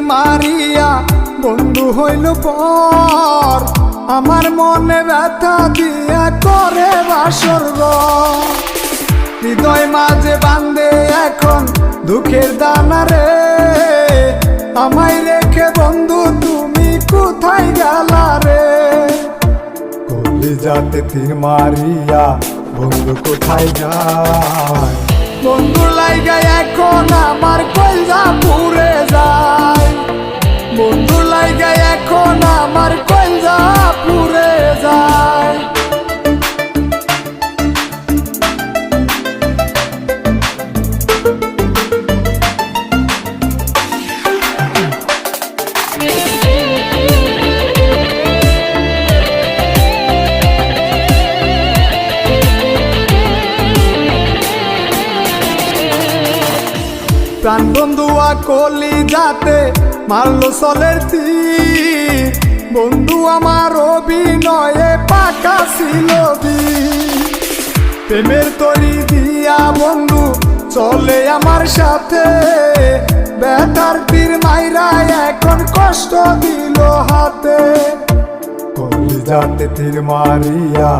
মারিয়া বন্ধু হইল পর। আমার মনে ব্যথা দিয়া করে বাসর। হৃদয় মাঝে বান্ধে এখন দুঃখের দানা রে। আমায় রেখে বন্ধু, তুমি কোথায় গেলা রে? কলি যাতে তীর মারিয়া বন্ধু কোথায় যায়? বন্ধু লাইগা এখন আমার প্রাণ বন্ধুয়া কলি যাতে মারলো সলের তীর। বন্ধু আমার অভিনয়ে পাকা ছিল। প্রেমের তরি দিয়া বন্ধু চলে আমার সাথে। ব্যথার তীর মাইরা এখন কষ্ট দিল হাতে। কলি যাতে তীর মারিয়া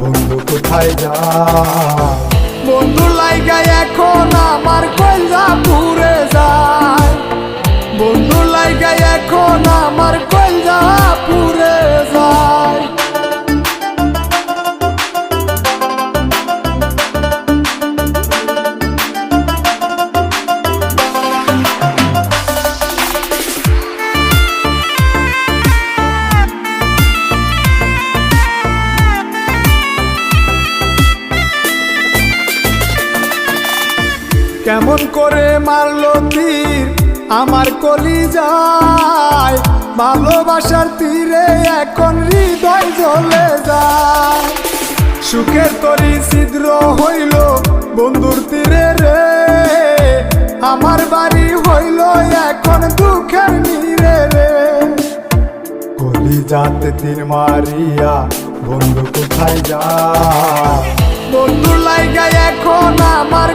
বন্ধু কোথায় যায়? বন্ধু লাইগা এখন আমার কলজা পুরে যায়। বন্ধুর লাইগা এখন আমার কলজা পুরে যায়। কেমন করে মারলো তীর, আমার কলি যায় ভালোবাসার তীরে এখন হৃদয় জ্বলে যায়। সুখের তরি ছিদ্র হইল বন্ধুর তীরে রে। আমার বাড়ি হইল এখন দুঃখের নীরে রে। কলি যাতে তীর মারিয়া বন্ধু কোথায় যা বন্ধু লাইগা এখন আমার